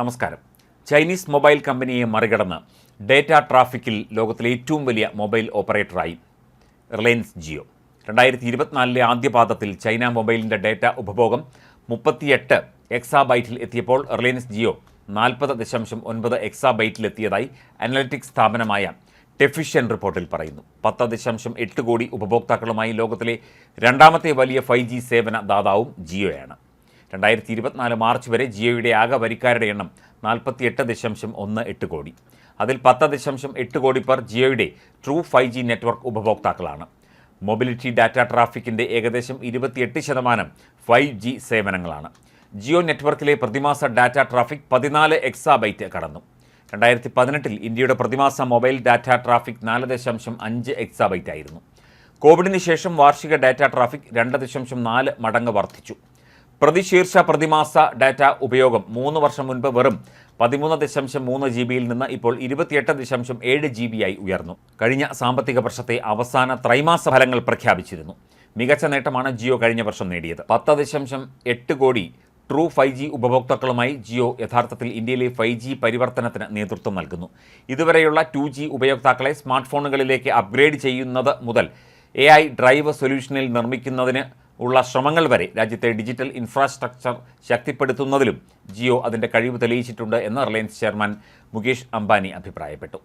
നമസ്കാരം. Chinese mobile കമ്പനിയെ മറികടന്ന് ഡേറ്റ ട്രാഫിക്കിൽ ലോകത്തിലെ ഏറ്റവും വലിയ മൊബൈൽ ഓപ്പറേറ്ററായി റിലയൻസ് ജിയോ. രണ്ടായിരത്തി ഇരുപത്തിനാലിലെ ആദ്യപാദത്തിൽ ചൈന മൊബൈലിന്റെ ഡേറ്റ ഉപഭോഗം മുപ്പത്തിയെട്ട് എക്സാബൈറ്റിൽ എത്തിയപ്പോൾ റിലയൻസ് ജിയോ നാൽപ്പത് ദശാംശം ഒൻപത് എക്സാബൈറ്റിലെത്തിയതായി അനലറ്റിക്സ് സ്ഥാപനമായ ടെഫിഷ്യൻ റിപ്പോർട്ടിൽ പറയുന്നു. പത്ത് ദശാംശം എട്ട് കോടി ഉപഭോക്താക്കളുമായി ലോകത്തിലെ രണ്ടാമത്തെ വലിയ ഫൈവ് ജി സേവന ദാതാവും ജിയോയാണ്. രണ്ടായിരത്തി ഇരുപത്തിനാല് മാർച്ച് വരെ ജിയോയുടെ ആകെ വരിക്കാരുടെ എണ്ണം നാൽപ്പത്തിയെട്ട് ദശാംശം ഒന്ന് എട്ട് കോടി. അതിൽ പത്ത് ദശാംശം എട്ട് കോടി പേർ ജിയോയുടെ ട്രൂ ഫൈവ് ജി നെറ്റ്വർക്ക് ഉപഭോക്താക്കളാണ്. മൊബിലിറ്റി ഡാറ്റ ട്രാഫിക്കിന്റെ ഏകദേശം ഇരുപത്തിയെട്ട് ശതമാനം ഫൈവ് ജി സേവനങ്ങളാണ്. ജിയോ നെറ്റ്വർക്കിലെ പ്രതിമാസ ഡാറ്റ ട്രാഫിക് പതിനാല് എക്സാബൈറ്റ് കടന്നു. രണ്ടായിരത്തി പതിനെട്ടിൽ ഇന്ത്യയുടെ പ്രതിമാസ മൊബൈൽ ഡാറ്റ ട്രാഫിക് നാല് ദശാംശം അഞ്ച് എക്സാബൈറ്റ് ആയിരുന്നു കോവിഡിന് ശേഷം വാർഷിക ഡാറ്റ ട്രാഫിക് രണ്ട് ദശാംശം നാല് മടങ്ങ് വർദ്ധിച്ചു. പ്രതിശീർഷ പ്രതിമാസ ഡാറ്റ ഉപയോഗം മൂന്ന് വർഷം മുൻപ് വെറും പതിമൂന്ന് ദശാംശം മൂന്ന് ജി ബിയിൽ നിന്ന് ഇപ്പോൾ ഇരുപത്തിയെട്ട് ദശാംശം ഏഴ് ജി ബി ആയി ഉയർന്നു. കഴിഞ്ഞ സാമ്പത്തിക വർഷത്തെ അവസാന ത്രൈമാസ ഫലങ്ങൾ പ്രഖ്യാപിച്ചിരുന്നു. മികച്ച നേട്ടമാണ് ജിയോ കഴിഞ്ഞ വർഷം നേടിയത്. പത്ത് ദശാംശം എട്ട് കോടി ട്രൂ ഫൈവ് ജി ഉപഭോക്താക്കളുമായി ജിയോ യഥാർത്ഥത്തിൽ ഇന്ത്യയിലെ ഫൈവ് ജി പരിവർത്തനത്തിന് നേതൃത്വം നൽകുന്നു. ഇതുവരെയുള്ള ടു ജി ഉപയോക്താക്കളെ സ്മാർട്ട് ഫോണുകളിലേക്ക് അപ്ഗ്രേഡ് ചെയ്യുന്നത് മുതൽ എ ഐ ഡ്രൈവ് സൊല്യൂഷനിൽ നിർമ്മിക്കുന്നതിന് ഉള്ള ശ്രമങ്ങൾ വരെ രാജ്യത്തെ ഡിജിറ്റൽ ഇൻഫ്രാസ്ട്രക്ചർ ശക്തിപ്പെടുത്തുന്നതിലും ജിയോ അതിന്റെ കഴിവ് തെളിയിച്ചിട്ടുണ്ട് എന്ന് റിലയൻസ് ചെയർമാൻ മുകേഷ് അംബാനി അഭിപ്രായപ്പെട്ടു.